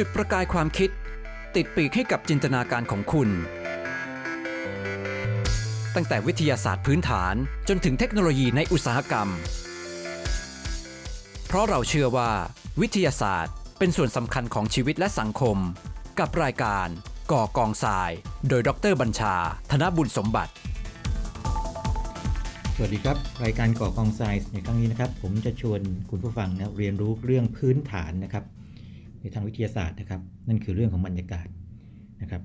จุดประกายความคิด ติดปีกให้กับจินตนาการของคุณ ตั้งแต่วิทยาศาสตร์พื้นฐานจนถึงเทคโนโลยีในอุตสาหกรรม เพราะเราเชื่อว่า วิทยาศาสตร์เป็นส่วนสำคัญของชีวิตและสังคม กับรายการ ก่อกองทราย โดยดรบัญชา ธนบุญสมบัติ สวัสดีครับ รายการก่อกองทรายในครั้งนี้นะครับ ผมจะชวนคุณผู้ฟังนะเรียนรู้เรื่องพื้นฐานนะครับ ในทางวิทยาศาสตร์นะครับ นั่นคือเรื่องของบรรยากาศนะครับ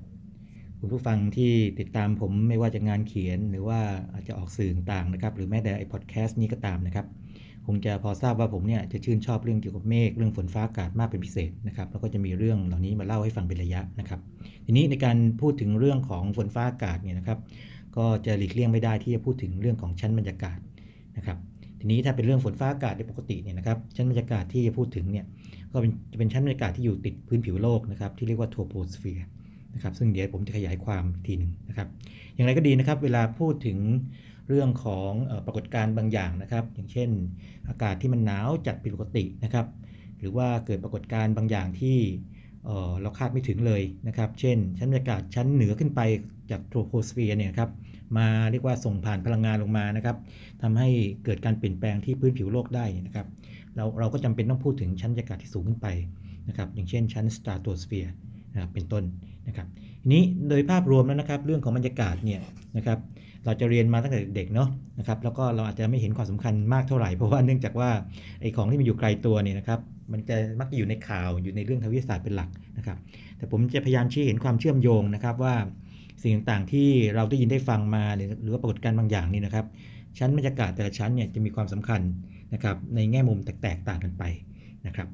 คุณผู้ฟังที่ติดตามผมไม่ว่าจะงานเขียนหรือว่าอาจจะออกสื่อต่างนะครับ หรือแม้แต่ไอพอดแคสต์นี้ก็ตามนะครับคงจะพอทราบว่าผมเนี่ยจะชื่นชอบเรื่องเกี่ยวกับเมฆเรื่องฝนฟ้าอากาศมากเป็นพิเศษนะครับแล้วก็จะมีเรื่องเหล่านี้มาเล่าให้ฟังเป็นระยะนะครับ ทีนี้ในการพูดถึงเรื่องของฝนฟ้าอากาศเนี่ยนะครับ ก็จะหลีกเลี่ยงไม่ได้ที่จะพูดถึงเรื่องของชั้นบรรยากาศนะครับ ทีนี้ถ้าเป็นเรื่องฝนฟ้าอากาศในปกติเนี่ยนะครับชั้นบรรยากาศที่จะพูดถึงเนี่ย ก็เป็นจะเป็นชั้นบรรยากาศที่อยู่ติดพื้นผิวโลกนะครับที่เรียกว่าโทโปสเฟียร์นะครับซึ่งเดี๋ยวผมจะขยายความทีหนึ่งนะครับ อย่างไรก็ดีนะครับเวลาพูดถึงเรื่องของปรากฏการณ์บางอย่างนะครับ อย่างเช่น อากาศที่มันหนาวจัดผิดปกตินะครับ หรือว่าเกิดปรากฏการณ์บางอย่างที่เราคาดไม่ถึงเลยนะครับ เช่น ชั้นบรรยากาศชั้นเหนือขึ้นไปจากโทโพสเฟียร์เนี่ยครับ มาเรียกว่าส่งผ่านพลังงานลงมานะครับทำให้เกิดการเปลี่ยนแปลงที่พื้นผิวโลกได้นะครับ เราเราก็จำเป็นต้องพูดถึงชั้นบรรยากาศที่สูงขึ้นไปนะครับ อย่างเช่นชั้นสตราโตสเฟียร์นะครับเป็นต้นนะครับทีนี้โดยภาพรวมแล้วนะครับ เรื่องของบรรยากาศเนี่ยนะครับ เราจะเรียนมาตั้งแต่เด็กเนาะนะครับ แล้วก็เราอาจจะไม่เห็นความสำคัญมากเท่าไหร่เพราะว่าเนื่องจากว่าไอ้ของที่มันอยู่ไกลตัวเนี่ยนะครับ มันจะมักจะอยู่ในข่าวอยู่ในเรื่องทางวิทยาศาสตร์เป็นหลักนะครับ แต่ผมจะพยายามชี้เห็นความเชื่อมโยงนะครับว่า สิ่งต่างๆที่เราได้ยินได้ฟังมาหรือหรือว่าปรากฏการณ์บางอย่างนี่นะครับ ชั้นบรรยากาศแต่ละชั้นเนี่ยจะมีความสำคัญนะครับในแง่มุมแตกต่างกันไปนะครับ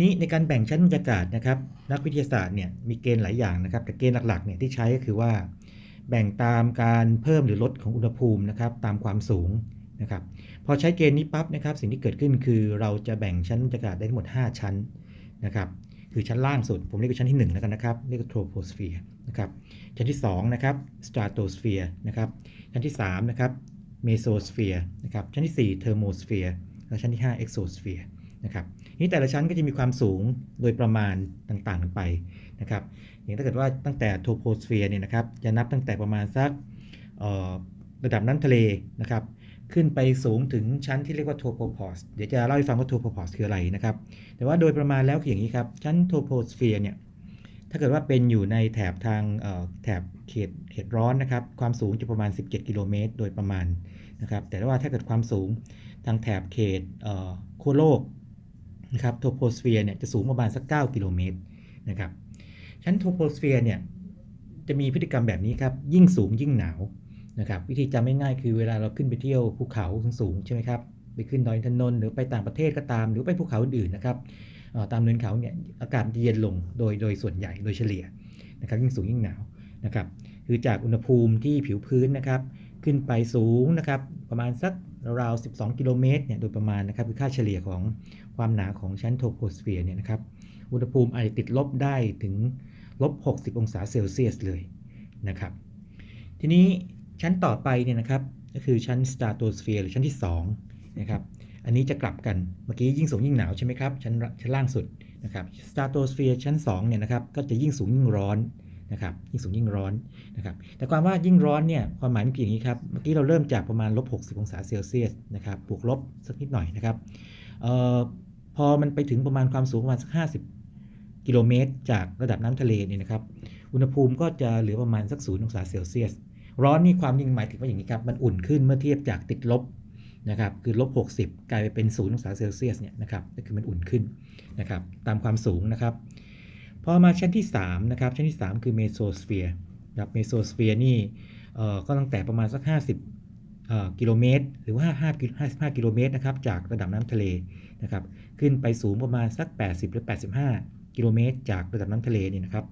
นี้ในการแบ่งชั้นบรรยากาศนะครับ นักวิทยาศาสตร์เนี่ยมีเกณฑ์หลายอย่างนะครับ แต่เกณฑ์หลักๆเนี่ยที่ใช้ก็คือว่า แบ่งตามการเพิ่มหรือลดของอุณหภูมินะครับตามความสูงนะครับพอใช้เกณฑ์นี้ปั๊บนะครับ สิ่งที่เกิดขึ้นคือเราจะแบ่งชั้นบรรยากาศได้ทั้งหมด 5 ชั้นนะครับ คือชั้นล่างสุด ผมเรียกว่าชั้นที่1แล้วกันนะครับ เรียกว่าโทรโพสเฟียร์นะครับ ชั้นที่2นะครับสตราโตสเฟียร์นะครับ ชั้นที่3นะครับเมโซสเฟียร์นะครับ ชั้นที่4เทอร์โมสเฟียร์และชั้นที่5เอ็กโซสเฟียร์นะครับนี่แต่ละชั้นก็จะมีความสูงโดยประมาณต่างๆกันไปนะครับอย่างถ้าเกิดว่าตั้งแต่โทโพสเฟียร์เนี่ยนะครับจะนับตั้งแต่ประมาณสักระดับน้ำทะเลนะครับ ขึ้นไปสูงถึงชั้นที่เรียกว่าโทโพพอสเดี๋ยวจะเล่าให้ฟังว่าโทโพพอสคืออะไรนะครับ แต่ว่าโดยประมาณแล้วคืออย่างนี้ครับ ชั้นโทโพสเฟียร์เนี่ย ถ้าเกิดว่าเป็นอยู่ในแถบทางแถบเขตเขตร้อนนะครับ ความสูงจะประมาณ 17 กิโลเมตร โดยประมาณนะครับ แต่ว่าถ้าเกิดความสูงทางแถบเขตขั้วโลกนะครับ โทโพสเฟียร์เนี่ยจะสูงประมาณสัก 9 กิโลเมตรนะครับ ชั้นโทโพสเฟียร์เนี่ยจะมีพฤติกรรมแบบนี้ครับ ยิ่งสูงยิ่งหนาว นะครับวิธีจำง่ายๆคือเวลาเราขึ้นไปเที่ยวภูเขาสูงๆใช่ไหมครับไปขึ้นดอยอินทนนท์หรือไปต่างประเทศก็ตาม หรือไปภูเขาอื่นๆนะครับตามเนินเขาเนี่ยอากาศจะเย็นลงโดยโดยส่วนใหญ่โดยเฉลี่ยนะครับยิ่งสูงยิ่งหนาวนะครับคือจากอุณหภูมิที่ผิวพื้นนะครับขึ้นไปสูงนะครับประมาณสักราวๆ12 กิโลเมตรเนี่ยโดยประมาณนะครับคือค่าเฉลี่ยของความหนาของชั้นโทโพสเฟียร์เนี่ยนะครับอุณหภูมิอาจจะติดลบได้ถึงลบ 60 องศาเซลเซียสเลยนะครับทีนี้ ชั้นต่อไปเนี่ยนะครับก็คือชั้นสตาร์โตสเฟียร์หรือชั้นที่2นะครับอันนี้จะกลับกันเมื่อกี้ยิ่งสูงยิ่งหนาวใช่ไหมครับชั้นชั้นล่างสุดนะครับสตาร์โตสเฟียร์ชั้น2เนี่ยนะครับก็จะยิ่งสูงยิ่งร้อนนะครับยิ่งสูงยิ่งร้อนนะครับแต่ความว่ายิ่งร้อนเนี่ยความหมายมันคืออย่างนี้ครับเมื่อกี้เราเริ่มจากประมาณลบ60 องศาเซลเซียสนะครับบวกลบสักนิดหน่อยนะครับเอ่อพอมันไปถึงประมาณความสูงประมาณสัก 50 กิโลเมตร จากระดับน้ำทะเลเนี่ยนะครับอุณหภูมิก็จะเหลือประมาณสักศูนย์องศาเซลเซียส ร้อนนี่ความยิ่งหมายถึงว่าอย่างนี้ครับมันอุ่นขึ้นเมื่อเทียบจากติดลบนะครับคือลบ60 กลายไปเป็นศูนย์องศาเซลเซียสเนี่ยนะครับก็คือมันอุ่นขึ้นนะครับตามความสูงนะครับพอมาชั้นที่3นะครับชั้นที่ 3 คือเมโซสเฟียร์ครับเมโซสเฟียร์นี่ก็ตั้งแต่ประมาณสัก 50กิโลเมตรหรือว่า5 55กิโลเมตรนะครับจากระดับน้ำทะเลนะครับขึ้นไปสูงประมาณสัก 80 หรือ 85 กิโลเมตร จากระดับน้ำทะเลนี่นะครับ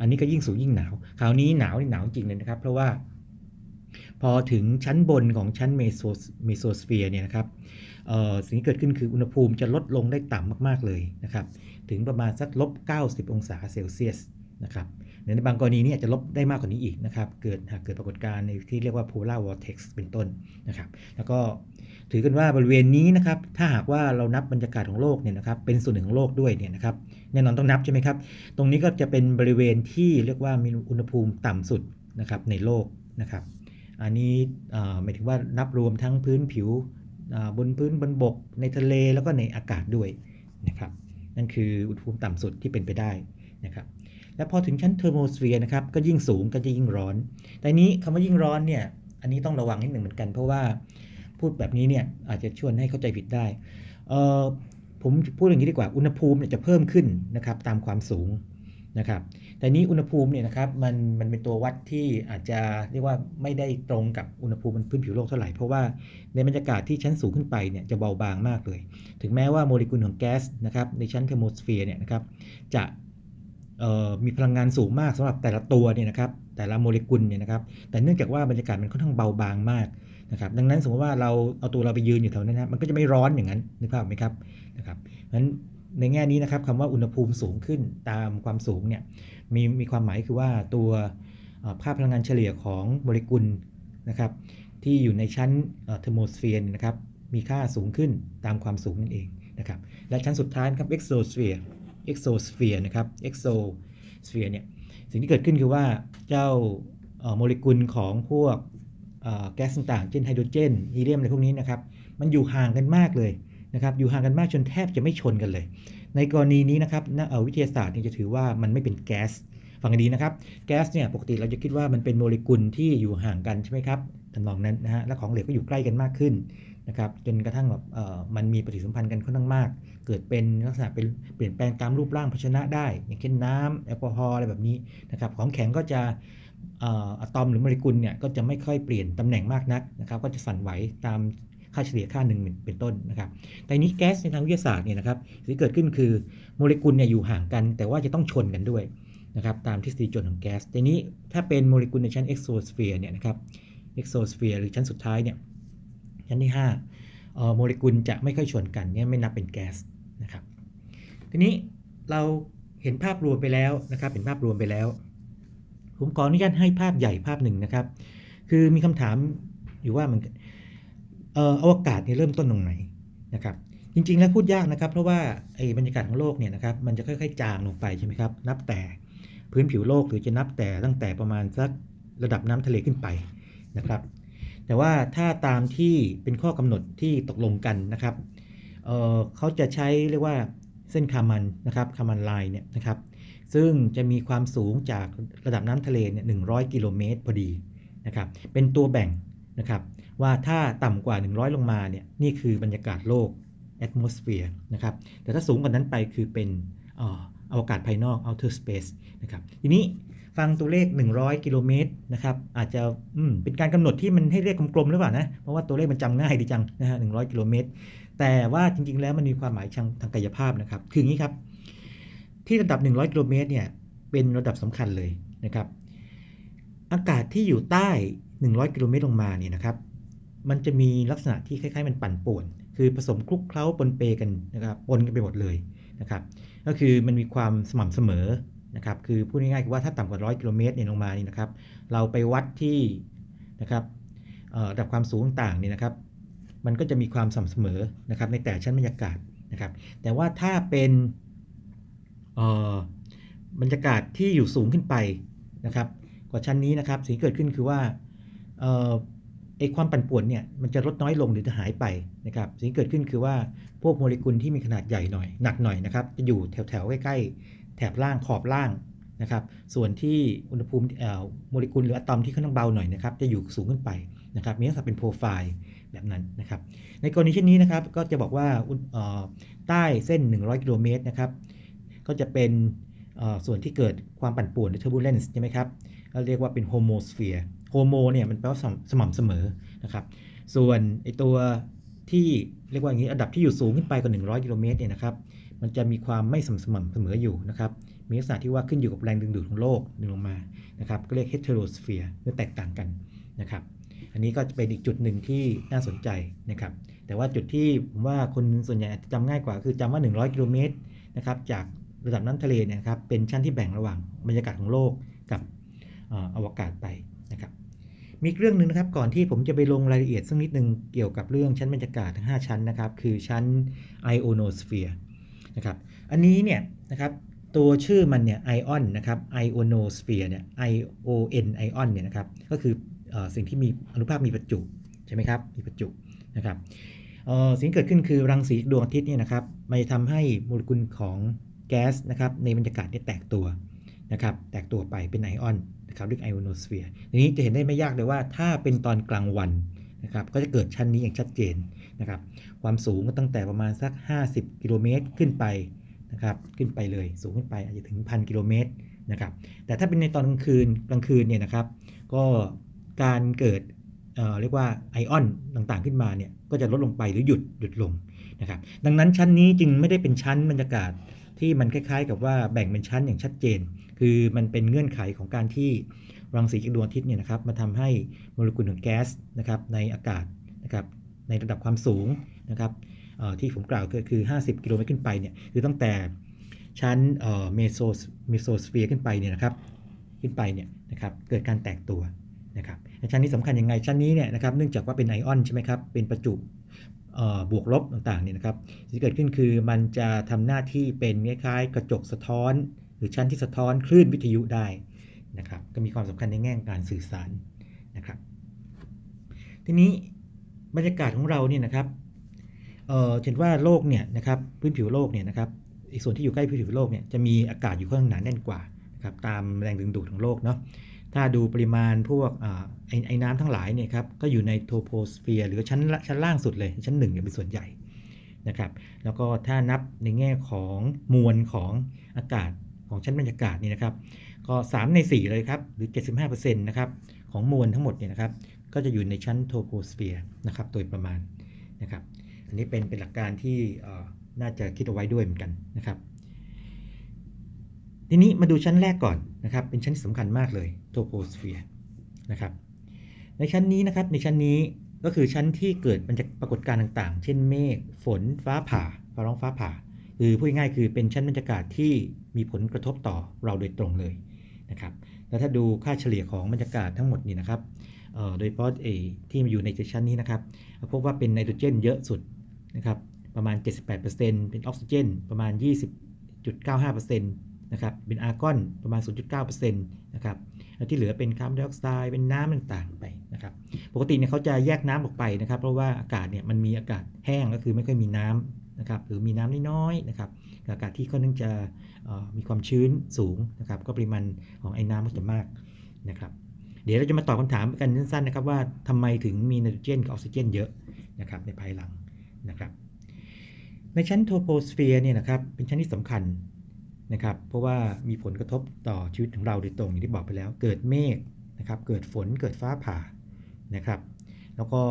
อันนี้ก็ยิ่งสูงยิ่งหนาว คราวนี้หนาวนี่หนาวจริงเลยนะครับ เพราะว่า พอถึงชั้นบนของชั้นเมโซเมโซสเฟียร์เนี่ยนะครับสิ่งที่เกิดขึ้นคืออุณหภูมิจะลดลงได้ต่ำมาก ๆ เลยนะครับถึงประมาณสักลบ 90 องศาเซลเซียสนะครับในบางกรณีนี่ยจจะลบได้มากกว่านี้อีกนะครับ เกิดหากเกิดปรากฏการณ์ในที่เรียกว่า polar vortex เป็นต้นนะครับ แล้วก็ถือกันว่าบริเวณนี้นะครับ ถ้าหากว่าเรานับบรรยากาศของโลกเนี่ยนะครับ เป็นส่วนหนึ่งของโลกด้วยเนี่ยนะครับ แน่นอนต้องนับใช่ไหมครับ ตรงนี้ก็จะเป็นบริเวณที่เรียกว่ามีอุณหภูมิต่ำสุดนะครับในโลกนะครับ อันนี้หมายถึงว่านับรวมทั้งพื้นผิวบนพื้นบนบก ในทะเลแล้วก็ในอากาศด้วยนะครับนั่นคืออุณหภูมิต่ำสุดที่เป็นไปได้นะครับและพอถึงชั้นเทอร์โมสเฟียร์นะครับก็ยิ่งสูงก็จะยิ่งร้อน แต่นี้คำว่ายิ่งร้อนเนี่ยอันนี้ต้องระวังนิดหนึ่งเหมือนกัน เพราะว่าพูดแบบนี้เนี่ยอาจจะชวนให้เข้าใจผิดได้ผมพูดอย่างนี้ดีกว่าอุณหภูมิจะเพิ่มขึ้นนะครับตามความสูง นะครับ แต่นี้อุณหภูมิเนี่ยนะครับมันมันเป็นตัววัดที่อาจจะเรียกว่าไม่ได้ตรงกับอุณหภูมิบนพื้นผิวโลกเท่าไหร่ เพราะว่าในบรรยากาศที่ชั้นสูงขึ้นไปเนี่ยจะเบาบางมากเลย ถึงแม้ว่าโมเลกุลของแก๊สนะครับในชั้นเทอร์โมสเฟียร์เนี่ยนะครับจะมีพลังงานสูงมากสำหรับแต่ละตัวเนี่ยนะครับแต่ละโมเลกุลเนี่ยนะครับแต่เนื่องจากว่าบรรยากาศมันค่อนข้างเบาบางมากนะครับดังนั้นสมมติว่าเราเอาตัวเราไปยืนอยู่แถวนั้นนะมันก็จะไม่ร้อนอย่างนั้นนึกภาพไหมครับนะครับเพราะฉะนั้น ในแง่นี้นะครับคำว่าอุณหภูมิสูงขึ้นตามความสูงเนี่ยมีมีความหมายคือว่าตัวค่าพลังงานเฉลี่ยของโมเลกุลนะครับที่อยู่ในชั้นเทอร์โมสเฟียร์นะครับมีค่าสูงขึ้นตามความสูงนั่นเองนะครับและชั้นสุดท้ายครับ exosphere exosphere นะครับ exosphere เนี่ยสิ่งที่เกิดขึ้นคือว่าเจ้าโมเลกุลของพวกแก๊สต่างๆเช่นไฮโดรเจนฮีเลียมอะไรพวกนี้นะครับมันอยู่ห่างกันมากเลย นะครับอยู่ห่างกันมากจนแทบจะไม่ชนกันเลย ในกรณีนี้นะครับนักวิทยาศาสตร์เนี่ยจะถือว่ามันไม่เป็นแก๊สฟังกันดีนะครับแก๊สเนี่ยปกติเราจะคิดว่ามันเป็นโมเลกุลที่อยู่ห่างกันใช่ไหมครับทำนองนั้นนะฮะและของเหลวก็อยู่ใกล้กันมากขึ้นนะครับจนกระทั่งแบบมันมีปฏิสัมพันธ์กันค่อนข้างมาก เกิดเป็นลักษณะเป็นเปลี่ยนแปลงตามรูปร่างภาชนะได้ อย่างเช่นน้ำแอลกอฮอล์อะไรแบบนี้นะครับของแข็งก็จะอะตอมหรือโมเลกุลเนี่ยก็จะไม่ค่อยเปลี่ยนตำแหน่งมากนักนะครับก็จะสั่นไหวตาม ค่าเฉลี่ยค่าหนึ่งเป็นต้นนะครับ แต่นี้แก๊สในทางวิทยาศาสตร์เนี่ยนะครับสิ่งที่เกิดขึ้นคือโมเลกุลเนี่ยอยู่ห่างกัน แต่ว่าจะต้องชนกันด้วยนะครับตามทฤษฎีจนของแก๊สแต่นี้ถ้าเป็นโมเลกุลในชั้นเอ็กโซสเฟียร์เนี่ยนะครับเอ็กโซสเฟียร์หรือชั้นสุดท้ายเนี่ยชั้นที่5เอ่อโมเลกุลจะไม่ค่อยชนกันเนี่ยไม่นับเป็นแก๊สนะครับทีนี้เราเห็นภาพรวมไปแล้วนะครับเห็นภาพรวมไปแล้ว ผมขออนุญาตให้ภาพใหญ่ภาพหนึ่งนะครับ คือมีคำถามอยู่ว่ามัน เอ่ออวกาศเนี่ยเริ่มต้นตรงไหนนะครับจริง ๆ แล้วพูดยากนะครับ เพราะว่าไอ้บรรยากาศของโลกเนี่ยนะครับมันจะค่อยๆ จางลงไปใช่ไหมครับนับแต่พื้นผิวโลกหรือจะนับแต่ตั้งแต่ประมาณสักระดับน้ำทะเลขึ้นไปนะครับ แต่ว่าถ้าตามที่เป็นข้อกำหนดที่ตกลงกันนะครับเเขาเขาจะใช้เรียกว่าเส้นคามันนะครับคามันไลน์เนี่ยนะครับ ซึ่งจะมีความสูงจากระดับน้ำทะเลเนี่ย100กิโลเมตรพอดีนะครับ เป็นตัวแบ่งนะครับ ว่าถ้าต่ำกว่า 100 ลงมาเนี่ยนี่คือบรรยากาศโลก atmosphere นะครับแต่ถ้าสูงกว่านั้นไปคือเป็นอ่ออวกาศภายนอก outer space นะครับทีนี้ฟังตัวเลข 100 กิโลเมตรนะครับอาจจะอืมเป็นการกำหนดที่มันให้เลขกลมๆหรือเปล่านะเพราะว่าตัวเลขมันจำง่ายดีจังนะฮะ100กิโลเมตรแต่ว่าจริงๆแล้วมันมีความหมายทางทางกายภาพนะครับคืออย่างนี้ครับ ที่ระดับ 100 กิโลเมตรเนี่ยเป็นระดับสำคัญเลยนะครับอากาศที่อยู่ใต้ 100 กิโลเมตรลงมาเนี่ยนะครับ มันจะมีลักษณะที่คล้ายๆ มันปั่นป่วน คือผสมคลุกเคล้าปนเปกันนะครับปนกันไปหมดเลยนะครับ ก็คือมันมีความสม่ำเสมอนะครับ คือพูดง่ายๆคือว่าถ้าต่ำกว่า100กิโลเมตรเนี่ยลงมานี่นะครับ เราไปวัดที่นะครับเอ่อระดับความสูงต่างๆเนี่ยนะครับ มันก็จะมีความสม่ำเสมอนะครับ ในแต่ชั้นบรรยากาศนะครับ แต่ว่าถ้าเป็นเอ่อบรรยากาศที่อยู่สูงขึ้นไปนะครับ กว่าชั้นนี้นะครับสิ่งเกิดขึ้นคือว่าเอ่อ ความปั่นป่วนเนี่ยมันจะลดน้อยลงหรือจะหายไปนะครับสิ่งที่เกิดขึ้นคือว่าพวกโมเลกุลที่มีขนาดใหญ่หน่อยหนักหน่อยนะครับจะอยู่แถวๆใกล้ๆแถบล่างขอบล่างนะครับ ส่วนที่อุณหภูมิโมเลกุลหรืออะตอมที่ค่อนข้างเบาหน่อยนะครับจะอยู่สูงขึ้นไปนะครับมีลักษณะเป็นโปรไฟล์แบบนั้นนะครับ ในกรณีเช่นนี้นะครับก็จะบอกว่าอุณเอ่อใต้เส้น 100 กิโลเมตรนะครับก็จะเป็นส่วนที่เกิดความปั่นป่วนหรือ turbulence ใช่ไหมครับเราเรียกว่าเป็น homosphere homo เโมเนี่ยมันแปลว่าสม่ำสม่ำเสมอนะครับส่วนไอตัวที่เรียกว่าอย่างนี้ระดับที่อยู่สูงขึ้นไปกว่า 100 กิโลเมตรเนี่ยนะครับมันจะมีความไม่สม่ำเสมออยู่นะครับมีลักษณะที่ว่าขึ้นอยู่กับแรงดึงดูดของโลกดึงลงมานะครับก็เรียก heterosphere หรือแตกต่างกันนะครับอันนี้ก็จะเป็นอีกจุดหนึ่งที่น่าสนใจนะครับแต่ว่าจุดที่ผมว่าคนส่วนใหญ่อาจจะจำง่ายกว่าคือจำว่า 100 กิโลเมตรนะครับจากระดับน้ำทะเลเนี่ยครับเป็นชั้นที่แบ่งระหว่างบรรยากาศของโลกกับออวกาศไปนะครับ มีเรื่องหนึ่งนะครับก่อนที่ผมจะไปลงรายละเอียดสักนิดหนึ่งเกี่ยวกับเรื่องชั้นบรรยากาศทั้ง 5 ชั้นนะครับ คือชั้น ionosphere นะครับอันนี้เนี่ยนะครับตัวชื่อมันเนี่ยไอออนนะครับ ionosphere เนี่ย ion ion เนี่ยนะครับก็คืออสิ่งที่มีอนุภาคมีประจุใช่ไหมครับมีประจุนะครับสิ่งเกิดขึ้นคือรังสีดวงอาทิตย์เนี่ยนะครับมันจะทำให้โมเลกุลของแก๊สนะครับในบรรยากาศเนี่ยแตกตัวนะครับแตกตัวไปเป็นไอออน นะครับเรียกไอโอโนสเฟียร์ทีนี้จะเห็นได้ไม่ยากเลยว่าถ้าเป็นตอนกลางวันนะครับก็จะเกิดชั้นนี้อย่างชัดเจนนะครับความสูงก็ตั้งแต่ประมาณสัก 50 กิโลเมตรขึ้นไปนะครับขึ้นไปเลยสูงขึ้นไปอาจจะถึงพันกิโลเมตรนะครับแต่ถ้าเป็นในตอนกลางคืนกลางคืนเนี่ยนะครับก็การเกิดเเรียกว่าไอออนต่างๆขึ้นมาเนี่ยก็จะลดลงไปหรือหยุดหยุดลงนะครับดังนั้นชั้นนี้จึงไม่ได้เป็นชั้นบรรยากาศ ที่มันคล้ายๆ กับว่าแบ่งเป็นชั้นอย่างชัดเจน คือมันเป็นเงื่อนไขของการที่รังสีจากดวงอาทิตย์เนี่ยนะครับมาทำให้โมเลกุลของแก๊สนะครับในอากาศนะครับในระดับความสูงนะครับที่ผมกล่าวก็คือ 50 กิโลเมตรขึ้นไปเนี่ยคือตั้งแต่ชั้นเมโซเมโซสเฟียร์ขึ้นไปเนี่ยนะครับขึ้นไปเนี่ยนะครับเกิดการแตกตัวนะครับชั้นนี้สำคัญยังไงชั้นนี้เนี่ยนะครับเนื่องจากว่าเป็นไอออนใช่ไหมครับเป็นประจุ บวกลบต่างๆเนี่ยนะครับสิ่งที่เกิดขึ้นคือมันจะทำหน้าที่เป็นคล้ายๆกระจกสะท้อน หรือชั้นที่สะท้อนคลื่นวิทยุได้นะครับก็มีความสำคัญในแง่การสื่อสารนะครับ ทีนี้บรรยากาศของเราเนี่ยนะครับเอ่อเห็นว่าโลกเนี่ยนะครับพื้นผิวโลกเนี่ยนะครับอีกส่วนที่อยู่ใกล้พื้นผิวโลกเนี่ยจะมีอากาศอยู่ข้างหนาแน่นกว่านะครับตามแรงดึงดูดของโลกเนาะ ถ้าดูปริมาณพวกอไอไอ้น้ำทั้งหลายเนี่ยครับก็อยู่ในโทโพสเฟียร์หรือชั้นชั้นล่างสุดเลย ชั้นหนึ่งเนี่ยเป็นส่วนใหญ่นะครับ แล้วก็ถ้านับในแง่ของมวลของอากาศของชั้นบรรยากาศนี่นะครับ ก็ 3 ใน 4 เลยครับ หรือ 75%นะครับของมวลทั้งหมดเนี่ยนะครับ ก็จะอยู่ในชั้นโทโพสเฟียร์นะครับโดยประมาณนะครับ อันนี้เป็นเป็นหลักการที่น่าจะคิดเอาไว้ด้วยเหมือนกันนะครับ ทีนี้มาดูชั้นแรกก่อนนะครับ เป็นชั้นที่สำคัญมากเลยโทโพสเฟียร์นะครับ ในชั้นนี้นะครับในชั้นนี้ก็คือชั้นที่เกิดมันจะปรากฏการณ์ต่างๆ เช่นเมฆฝนฟ้าผ่าฟ้าร้องฟ้าผ่า คือพูดง่ายๆคือเป็นชั้นบรรยากาศที่มีผลกระทบต่อเราโดยตรงเลยนะครับแล้วถ้าดูค่าเฉลี่ยของบรรยากาศทั้งหมดนี่นะครับโดยเฉพาะเอที่มาอยู่ในชั้นนี้นะครับพบว่าเป็นไนโตรเจนเยอะสุดนะครับประมาณ 78%เป็นออกซิเจน ประมาณ 20.95% นะครับเป็นอาร์กอนประมาณ 0.9%นะครับแล้วที่เหลือเป็นคาร์บอนไดออกไซด์เป็นน้ำต่างๆไปนะครับปกติเนี่ยเขาจะแยกน้ำออกไปนะครับ เพราะว่าอากาศเนี่ยมันมีอากาศแห้งก็คือไม่ค่อยมีน้ำนะครับหรือมีน้ำน้อยๆนะครับอากาศที่ค่อนข้างจะมีความชื้นสูงนะครับก็ปริมาณของไอ้น้ำก็จะมากนะครับเดี๋ยวเราจะมาตอบคำถามกันสั้นๆนะครับว่าทำไมถึงมีไนโตรเจนกับออกซิเจนเยอะนะครับในภายหลังนะครับในชั้นโทโพสเฟียร์เนี่ยนะครับเป็นชั้นที่สำคัญ นะครับเพราะว่ามีผลกระทบต่อชีวิตของเราโดยตรงอย่างที่บอกไปแล้ว เกิดเมฆนะครับเกิดฝนเกิดฟ้าผ่านะครับ แล้วก็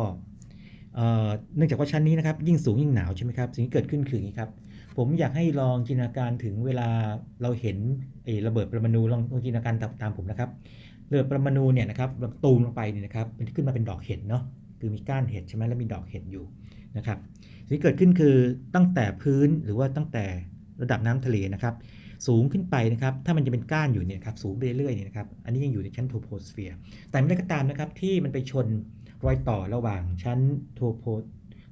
เนื่องจากว่าชั้นนี้นะครับยิ่งสูงยิ่งหนาวใช่ไหมครับสิ่งที่เกิดขึ้นคืออย่างนี้ครับผมอยากให้ลองจินตนาการถึงเวลาเราเห็นไอ้ระเบิดปรมาณูลองลองจินตนาการตามผมนะครับระเบิดปรมาณูเนี่ยนะครับตูมลงไปเนี่ยนะครับมันขึ้นมาเป็นดอกเห็ดเนาะคือมีก้านเห็ดใช่ไหมแล้วมีดอกเห็ดอยู่นะครับสิ่งที่เกิดขึ้นคือตั้งแต่พื้นหรือว่าตั้งแต่ระดับน้ำทะเลนะครับ สูงขึ้นไปนะครับ ถ้ามันจะเป็นก้านอยู่เนี่ยครับสูงเรื่อยๆเนี่ยนะครับ อันนี้ยังอยู่ในชั้นโทโพสเฟียร์แต่ไม่ได้ก็ตามนะครับที่มันไปชนรอยต่อระหว่างชั้นโทโพ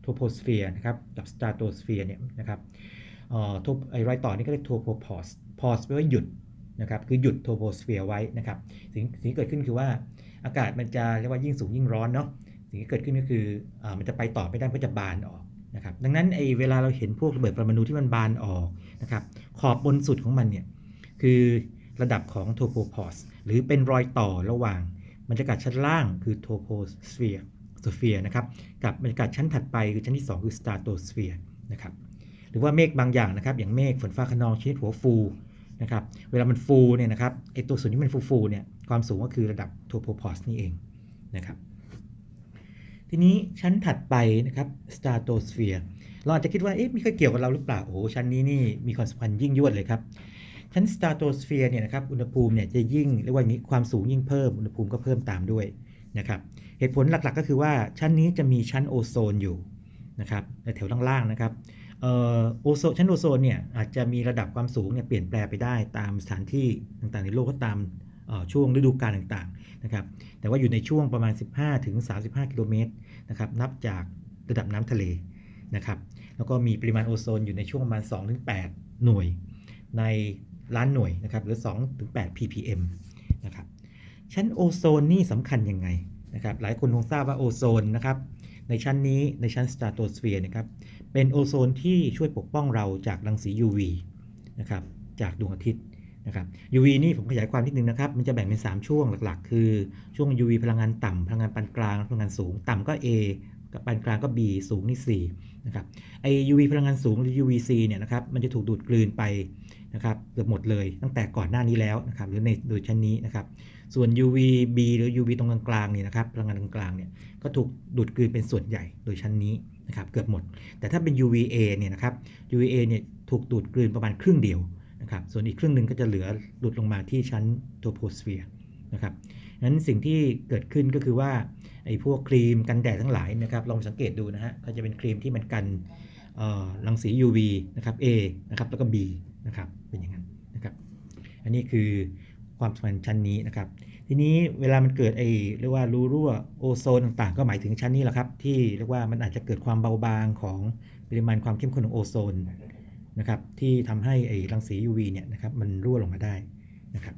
โทโพสเฟียร์นะครับกับสตราโตสเฟียร์เนี่ยนะครับเอ่อทไอรอยต่อนี่ก็เรียกโทโพพอสพอสแปลว่าหยุดนะครับคือหยุดโทโพสเฟียร์ไว้นะครับสิ่งสิ่งที่เกิดขึ้นคือว่าอากาศมันจะเรียกว่ายิ่งสูงยิ่งร้อนเนาะสิ่งที่เกิดขึ้นก็คืออามันจะไปต่อไม่ได้เพราะจะบานออกนะครับดังนั้นไอเวลาเราเห็นพวกระเบิดปรมาณูที่มันบานออกนะครับ ขอบบนสุดของมันเนี่ยคือระดับของโทโพพอสหรือเป็นรอยต่อระหว่างบรรยากาศชั้นล่างคือโทโพสเฟียร์สเฟียร์นะครับกับบรรยากาศชั้นถัดไปคือชั้นที่ 2 คือสตาร์โตสเฟียร์นะครับหรือว่าเมฆบางอย่างนะครับ อย่างเมฆฝนฟ้าขนองชนิดหัวฟูนะครับเวลามันฟูเนี่ยนะครับไอตัวส่วนที่มันฟูฟูๆเนี่ยความสูงก็คือระดับโทโพพอสนี่เองนะครับทีนี้ชั้นถัดไปนะครับสตาร์โตสเฟียร์ เราอาจจะคิดว่าเอ๊ะไม่เคยเกี่ยวกับเราหรือเปล่าโอ้โหชั้นนี้นี่มีความสำคัญยิ่งยวดเลยครับ ชั้นสตาร์โตสเฟียร์เนี่ยนะครับอุณหภูมิเนี่ยจะยิ่งเรียกว่าอย่างนี้ความสูงยิ่งเพิ่มอุณหภูมิก็เพิ่มตามด้วยนะครับเหตุผลหลักๆก็คือว่าชั้นนี้จะมีชั้นโอโซนอยู่นะครับในแถวล่างๆนะครับโอโซนชั้นโอโซนเนี่ยอาจจะมีระดับความสูงเนี่ยเปลี่ยนแปลงไปได้ตามสถานที่ต่างๆ ในโลกก็ตามช่วงฤดูกาลต่างๆนะครับแต่ว่าอยู่ในช่วงประมาณ 15-35 กิโลเมตรนะครับนับจากระดับน้ำทะเลนะครับ แล้วก็มีปริมาณโอโซนอยู่ในช่วงประมาณ 2-8 หน่วย ในล้านหน่วยนะครับหรือ 2-8 ppm นะครับชั้นโอโซนนี่สำคัญยังไงนะครับหลายคนคงทราบว่าโอโซนนะครับในชั้นนี้ในชั้นสตราโตสเฟียร์นะครับเป็นโอโซนที่ช่วยปกป้องเราจากรังสี UV นะครับจากดวงอาทิตย์นะครับ UV นี่ผมขยายความนิดนึงนะครับ มันจะแบ่งเป็น 3 ช่วงหลักๆ คือช่วง UV พลังงานต่ำพลังงานปานกลาง พลังงานสูง ต่ำก็ A กับปานกลางก็ B สูงนี่ C นะครับ ไอ UV พลังงานสูงหรือ UVC เนี่ยนะครับ มันจะถูกดูดกลืนไปนะครับเกือบหมดเลยตั้งแต่ก่อนหน้านี้แล้วนะครับ หรือในโดยชั้นนี้นะครับ ส่วน UVB หรือ UV ตรงกลางๆเนี่ยนะครับ พลังงานตรงกลางเนี่ย ก็ถูกดูดกลืนเป็นส่วนใหญ่โดยชั้นนี้นะครับ เกือบหมด แต่ถ้าเป็น UVA เนี่ยนะครับ UVA เนี่ยถูกดูดกลืนประมาณครึ่งเดียวนะครับ ส่วนอีกครึ่งหนึ่งก็จะเหลือหลุดลงมาที่ชั้นโทโพสเฟียร์นะครับนั้นสิ่งที่เกิดขึ้นก็คือว่า ไอ้พวกครีมกันแดดทั้งหลายนะครับลองสังเกตดูนะฮะก็จะเป็นครีมที่มันกันเอ่อรังสี UV นะครับ A นะครับแล้วก็ B นะครับเป็นอย่างนั้นนะครับอันนี้คือความสัมพันธ์ชั้นนี้นะครับ ทีนี้เวลามันเกิดไอ้เรียกว่ารูรั่วโอโซนต่างๆ ก็หมายถึงชั้นนี้แหละครับ ที่เรียกว่ามันอาจจะเกิดความเบาบางของปริมาณความเข้มข้นของโอโซนนะครับที่ทำให้ไอ้รังสี UV เนี่ยนะครับมันรั่วลงมาได้นะครับ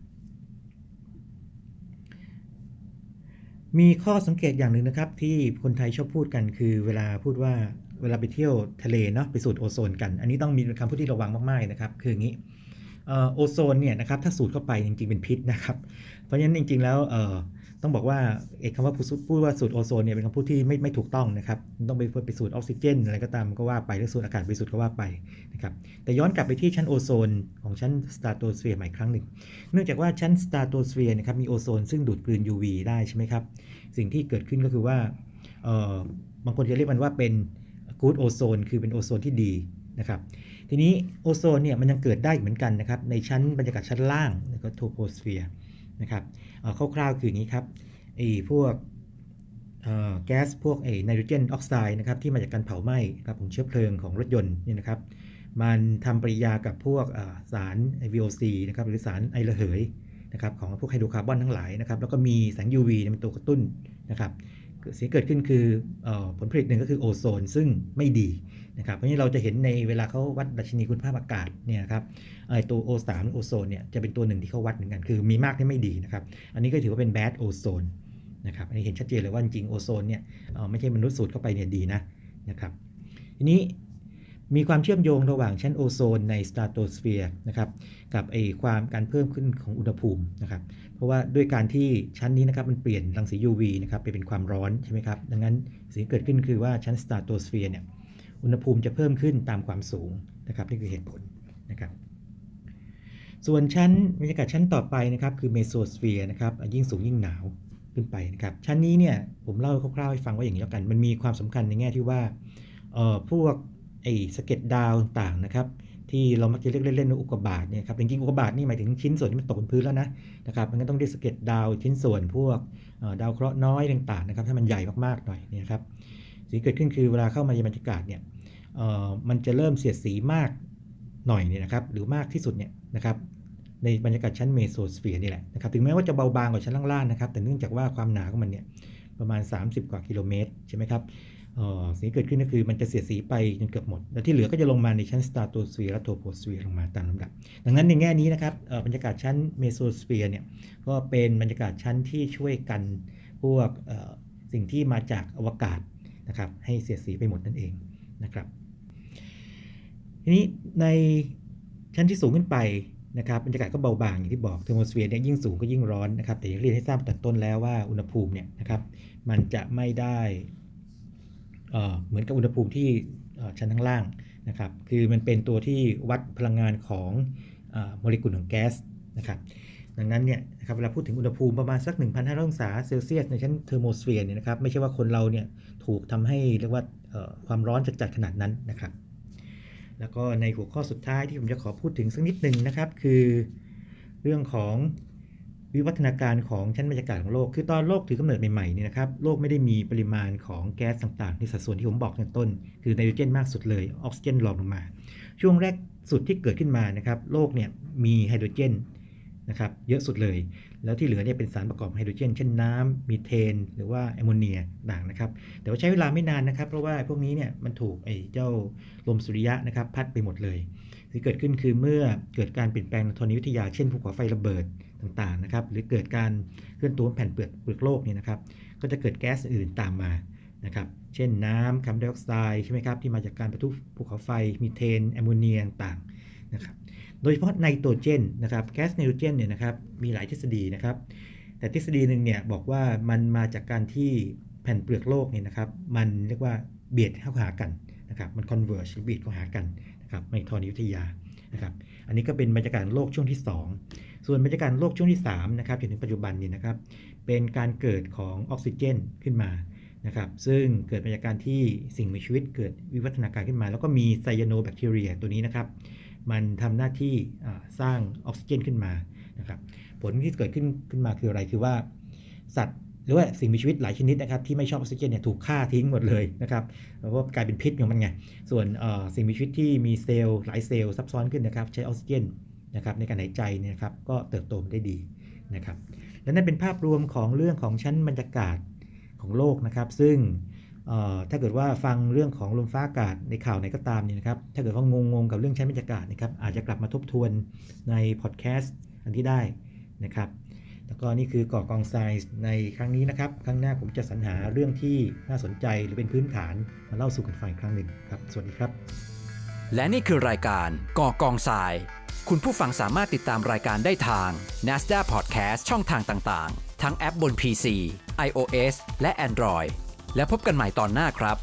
มีข้อสังเกตอย่างหนึ่งนะครับ ที่คนไทยชอบพูดกันคือเวลาพูดว่าเวลาไปเที่ยวทะเลเนาะไปสูดโอโซนกัน อันนี้ต้องมีคำพูดที่ระวังมากๆนะครับ คืออย่างนี้โอโซนเนี่ยนะครับถ้าสูดเข้าไปจริงๆเป็นพิษนะครับ เพราะฉะนั้นจริงๆแล้วเต้องบอกว่าเอกคำว่าพูดว่าสูดโอโซนเนี่ยเป็นคำพูดที่ไม่ไม่ถูกต้องนะครับ ต้องไปไปสูดออกซิเจนอะไรก็ตามก็ว่าไปหรือสูดอากาศบริสุทธิ์ก็ว่าไปนะครับแต่ย้อนกลับไปที่ชั้นโอโซนของชั้นสตาร์โตสเฟียร์ใหม่ครั้งหนึ่ง เนื่องจากว่าชั้นสตาร์โตสเฟียร์นะครับมีโอโซนซึ่งดูดกลืน UV ได้ใช่ไหมครับ สิ่งที่เกิดขึ้นก็คือว่าเอ่อบางคนจะเรียกมันว่าเป็น good ozone คือเป็นโอโซนที่ดีนะครับทีนี้โอโซนเนี่ยมันยังเกิดได้อีกเหมือนกันนะครับในชั้นบรรยากาศชั้นล่างก็โทโพสเฟียร์ นะครับเอ่อคร่าวๆคืออย่างนี้ครับไอ้พวกแก๊สพวกไอ้ไนโตรเจนออกไซด์นะครับที่มาจากการเผาไหม้ครับของเชื้อเพลิงของรถยนต์เนี่ยนะครับ มันทำปฏิกิริยากับพวกสาร VOC นะครับหรือสารไอระเหยนะครับของพวกไฮโดรคาร์บอนทั้งหลายนะครับแล้วก็มีแสง UV เป็นตัวกระตุ้นนะครับ สิ่งเกิดขึ้นคืออผลผลิตหนึ่งก็คือโอโซนซึ่งไม่ดีนะครับเพราะนี้เราจะเห็นในเวลาเขาวัดดัชนีคุณภาพอากาศเนี่ยครับไอตัวโอสามโอโซนเนี่ยจะเป็นตัวหนึ่งที่เขาวัดเหมือนกันคือมีมากที่ไม่ดีนะครับอันนี้ก็ถือว่าเป็นแบดโอโซนนะครับอันนี้เห็นชัดเจนเลยว่าจริงโอโซนเนี่ยไม่ใช่มนุษย์สูดเข้าไปเนี่ยดีนะนะครับทีนี้ มีความเชื่อมโยงระหว่างชั้นโอโซนในสตราโตสเฟียร์นะครับกับไอความการเพิ่มขึ้นของอุณหภูมินะครับเพราะว่าด้วยการที่ชั้นนี้นะครับมันเปลี่ยนรังสี UV นะครับไปเป็นความร้อนใช่ไหมครับดังนั้นสิ่งที่เกิดขึ้นคือว่าชั้นสตราโตสเฟียร์เนี่ยอุณหภูมิจะเพิ่มขึ้นตามความสูงนะครับนี่คือเหตุผลนะครับส่วนชั้นบรรยากาศชั้นต่อไปนะครับคือเมโซสเฟียร์นะครับยิ่งสูงยิ่งหนาวขึ้นไปนะครับชั้นนี้เนี่ยผมเล่าคร่าวๆให้ฟังว่าอย่างนี้แล้วกัน มันมีความสำคัญในแง่ที่ว่าเอ่อพวก ไอ้สะเก็ดดาวต่างๆนะครับที่เรามักจะเรียกเล่นๆว่าอุกกาบาตเนี่ยครับจริงๆอุกกาบาตนี่หมายถึงชิ้นส่วนที่มันตกบนพื้นแล้วนะนะครับมันก็ต้องเรียกสะเก็ดดาวชิ้นส่วนพวกดาวเคราะห์น้อยต่างๆนะครับถ้ามันใหญ่มากๆหน่อยเนี่ยครับสิ่งเกิดขึ้นคือเวลาเข้ามาในบรรยากาศเนี่ยเออมันจะเริ่มเสียดสีมากหน่อยเนี่ยนะครับหรือมากที่สุดเนี่ยนะครับในบรรยากาศชั้นเมโซสเฟียร์นี่แหละนะครับถึงแม้ว่าจะเบาบางกว่าชั้นล่างๆนะครับแต่เนื่องจากว่าความหนาของมันเนี่ยประมาณ 30 กว่ากิโลเมตรใช่ไหมครับ สิ่งที่เกิดขึ้นก็คือมันจะเสียสีไปจนเกือบหมด แล้วที่เหลือก็จะลงมาในชั้นสตาร์โตสเฟียร์และโทโพสเฟียร์ลงมาตามลำดับ ดังนั้นในแง่นี้นะครับบรรยากาศชั้นเมโซสเฟียร์เนี่ยก็เป็นบรรยากาศชั้นที่ช่วยกันพวกสิ่งที่มาจากอวกาศนะครับให้เสียสีไปหมดนั่นเองนะครับทีนี้ในชั้นที่สูงขึ้นไปนะครับบรรยากาศก็เบาบางอย่างที่บอกเทอร์โมสเฟียร์เนี่ยยิ่งสูงก็ยิ่งร้อนนะครับแต่อย่างเรียนให้ทราบตั้งต้นแล้วว่าอุณหภูมิเนี่ยนะครับมันจะไม่ได้ เหมือนกับอุณหภูมิที่ชั้นข้างล่างนะครับ คือมันเป็นตัวที่วัดพลังงานของอโมเลกุลของแก๊สนะครับ ดังนั้นเนี่ยนะครับเวลาพูดถึงอุณหภูมิประมาณสัก 1,500 องศาเซลเซียสในชั้นเทอร์โมสเฟียร์เนี่ยนะครับ ไม่ใช่ว่าคนเราเนี่ยถูกทำให้เรียกว่าความร้อนจัดๆขนาดนั้นนะครับ แล้วก็ในหัวข้อสุดท้ายที่ผมจะขอพูดถึงสักนิดหนึ่งนะครับ คือเรื่องของ วิวัฒนาการของชั้นบรรยากาศของโลก คือตอนโลกถือกำเนิดใหม่ๆเนี่ยนะครับ โลกไม่ได้มีปริมาณของแก๊สต่างๆ ในสัดส่วนที่ผมบอกในต้น คือไนโตรเจนมากสุดเลย ออกซิเจนรองลงมา ช่วงแรกสุดที่เกิดขึ้นมานะครับ โลกเนี่ยมีไฮโดรเจนนะครับ เยอะสุดเลย แล้วที่เหลือเนี่ยเป็นสารประกอบไฮโดรเจน เช่นน้ำมีเทน หรือว่าแอมโมเนียต่างนะครับ แต่ว่าใช้เวลาไม่นานนะครับ เพราะว่าพวกนี้เนี่ยมันถูกไอ้เจ้าลมสุริยะนะครับ พัดไปหมดเลยที่เกิดขึ้นคือเมื่อเกิดการเปลี่ยนแปลงทางธรณีวิทยา เช่นภูเขาไฟระเบิด ต่างๆนะครับ หรือเกิดการเคลื่อนตัวของแผ่นเปลือกเปลือกโลกนี่นะครับ ก็จะเกิดแก๊สอื่นตามมานะครับ เช่นน้ำคาร์บอนไดออกไซด์ใช่ไหมครับที่มาจากการประทุภูเขาไฟมีเทนแอมโมเนียต่างๆนะครับ โดยเฉพาะไนโตรเจนนะครับแก๊สไนโตรเจนเนี่ยนะครับมีหลายทฤษฎีนะครับ แต่ทฤษฎีหนึ่งเนี่ยบอกว่ามันมาจากการที่แผ่นเปลือกโลกเนี่ยนะครับ มันเรียกว่าเบียดเข้าหากันนะครับ มัน converge หรือเบียดเข้าหากันนะครับในธรณีวิทยานะครับ อันนี้ก็เป็นบรรยากาศโลกช่วงที่ 2 ส่วนบรรยากาศโลกช่วงที่3นะครับจนถึงปัจจุบันนี่นะครับเป็นการเกิดของออกซิเจนขึ้นมานะครับซึ่งเกิดมาจาการที่สิ่งมีชีวิตเกิดวิวัฒนาการขึ้นมา แล้วก็มีไซยาโนแบคทีเรียตัวนี้นะครับมันทำหน้าที่สร้างออกซิเจนขึ้นมานะครับผลที่เกิดขึ้นขึ้นมาคืออะไรคือว่า สัตว์หรือว่าสิ่งมีชีวิตหลายชนิดนะครับที่ไม่ชอบออกซิเจนเนี่ยถูกฆ่าทิ้งหมดเลยนะครับเพราะว่ากลายเป็นพิษของมันไงส่วนสิ่งมีชีวิตที่มีเซลล์หลายเซลล์ซับซ้อนขึ้นนะครับใช้ออกซิเจน นะครับในการหายใจเนี่ยนะครับก็เติบโตได้ดีนะครับและนั่นเป็นภาพรวมของเรื่องของชั้นบรรยากาศของโลกนะครับ ซึ่งถ้าเกิดว่าฟังเรื่องของลมฟ้าอากาศในข่าวไหนก็ตามเนี่ยนะครับ ถ้าเกิดว่างงๆกับเรื่องชั้นบรรยากาศนะครับอาจจะกลับมาทบทวนในพอดแคสต์อันที่ได้นะครับแล้วก็นี่คือก่อกองทรายในครั้งนี้นะครับ ครั้งหน้าผมจะสรรหาเรื่องที่น่าสนใจหรือเป็นพื้นฐานมาเล่าสู่กันฟังอีกครั้งหนึ่งครับ สวัสดีครับ และนี่คือรายการก่อกองทราย คุณผู้ฟังสามารถติดตามรายการได้ทาง NASDA Podcast ช่องทางต่างๆ ทั้งแอปบน PC iOS และ Android และพบกันใหม่ตอนหน้าครับ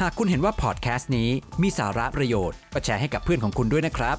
หากคุณเห็นว่าพอดแคสต์นี้มีสาระประโยชน์ ก็แชร์ให้กับเพื่อนของคุณด้วยนะครับ